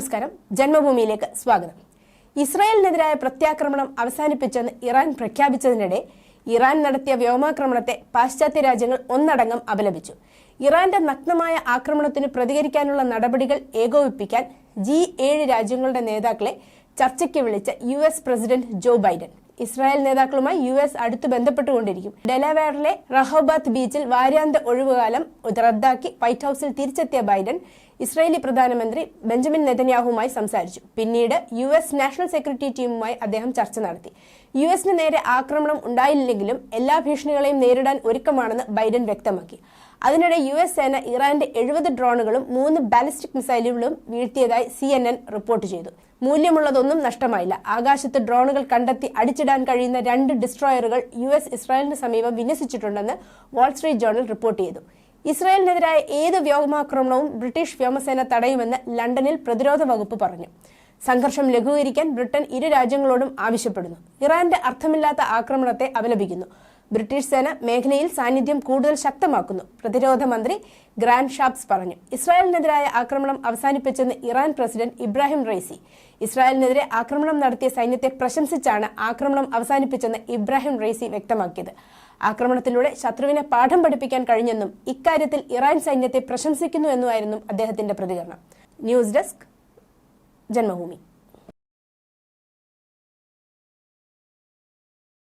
നമസ്കാരം. ജന്മഭൂമിയിലേക്ക് സ്വാഗതം. ഇസ്രായേലിനെതിരായ പ്രത്യാക്രമണം അവസാനിപ്പിച്ചെന്ന് Iran പ്രഖ്യാപിച്ചതിനിടെ Iran നടത്തിയ വ്യോമാക്രമണത്തെ പാശ്ചാത്യ രാജ്യങ്ങൾ ഒന്നടങ്കം അപലപിച്ചു. ഇറാന്റെ നഗ്നമായ ആക്രമണത്തിന് പ്രതികരിക്കാനുള്ള നടപടികൾ ഏകോപിപ്പിക്കാൻ ജി ഏഴ് രാജ്യങ്ങളുടെ നേതാക്കളെ ചർച്ചയ്ക്ക് വിളിച്ച U president Joe Biden. Israel നേതാക്കളുമായി യു എസ് അടുത്ത് ബന്ധപ്പെട്ടുകൊണ്ടിരിക്കും. ഡെലവേറിലെ റഹോബാത്ത് ബീച്ചിൽ വാരാന്ത ഒഴിവുകാലം റദ്ദാക്കി വൈറ്റ് ഹൌസിൽ തിരിച്ചെത്തിയ ബൈഡൻ ഇസ്രായേലി പ്രധാനമന്ത്രി ബെഞ്ചമിൻ നെതന്യാഹുമായി സംസാരിച്ചു. പിന്നീട് യു എസ് നാഷണൽ സെക്യൂരിറ്റി ടീമുമായി അദ്ദേഹം ചർച്ച നടത്തി. യു എസിന് നേരെ ആക്രമണം ഉണ്ടായില്ലെങ്കിലും എല്ലാ ഭീഷണികളെയും നേരിടാൻ ഒരുക്കമാണെന്ന് ബൈഡൻ വ്യക്തമാക്കി. അതിനിടെ യു എസ് സേന ഇറാന്റെ എഴുപത് ഡ്രോണുകളും മൂന്ന് ബാലിസ്റ്റിക് മിസൈലുകളും വീഴ്ത്തിയതായി സി എൻ എൻ റിപ്പോർട്ട് ചെയ്തു. മൂല്യമുള്ളതൊന്നും നഷ്ടമായില്ല. ആകാശത്ത് ഡ്രോണുകൾ കണ്ടെത്തി അടിച്ചിടാൻ കഴിയുന്ന രണ്ട് ഡിസ്ട്രോയറുകൾ യു എസ് ഇസ്രായേലിന് സമീപം വിന്യസിച്ചിട്ടുണ്ടെന്ന് വാൾസ്ട്രീറ്റ് ജേർണൽ റിപ്പോർട്ട് ചെയ്തു. ഇസ്രായേലിനെതിരായ ഏത് വ്യോമാക്രമണവും ബ്രിട്ടീഷ് വ്യോമസേന തടയുമെന്ന് ലണ്ടനിൽ പ്രതിരോധ വകുപ്പ് പറഞ്ഞു. സംഘർഷം ലഘൂകരിക്കാൻ ബ്രിട്ടൻ ഇരു രാജ്യങ്ങളോടും ആവശ്യപ്പെടുന്നു. ഇറാന്റെ അർത്ഥമില്ലാത്ത ആക്രമണത്തെ അപലപിക്കുന്നു. ബ്രിട്ടീഷ് സേന മേഖലയിൽ സാന്നിധ്യം കൂടുതൽ ശക്തമാക്കുന്നു. പ്രതിരോധ മന്ത്രി ഗ്രാൻഡ് ഷാപ്സ് പറഞ്ഞു. ഇസ്രായേലിനെതിരായ ആക്രമണം അവസാനിപ്പിച്ചെന്ന് ഇറാൻ പ്രസിഡന്റ് ഇബ്രാഹിം റൈസി ഇസ്രായേലിനെതിരെ ആക്രമണം നടത്തിയ സൈന്യത്തെ പ്രശംസിച്ചാണ് ആക്രമണം അവസാനിപ്പിച്ചെന്ന് ഇബ്രാഹിം റൈസി വ്യക്തമാക്കിയത്. ആക്രമണത്തിലൂടെ ശത്രുവിനെ പാഠം പഠിപ്പിക്കാൻ കഴിഞ്ഞെന്നും ഇക്കാര്യത്തിൽ ഇറാൻ സൈന്യത്തെ പ്രശംസിക്കുന്നു എന്നുമായിരുന്നു അദ്ദേഹത്തിന്റെ പ്രതികരണം. News desk Janmabhumi.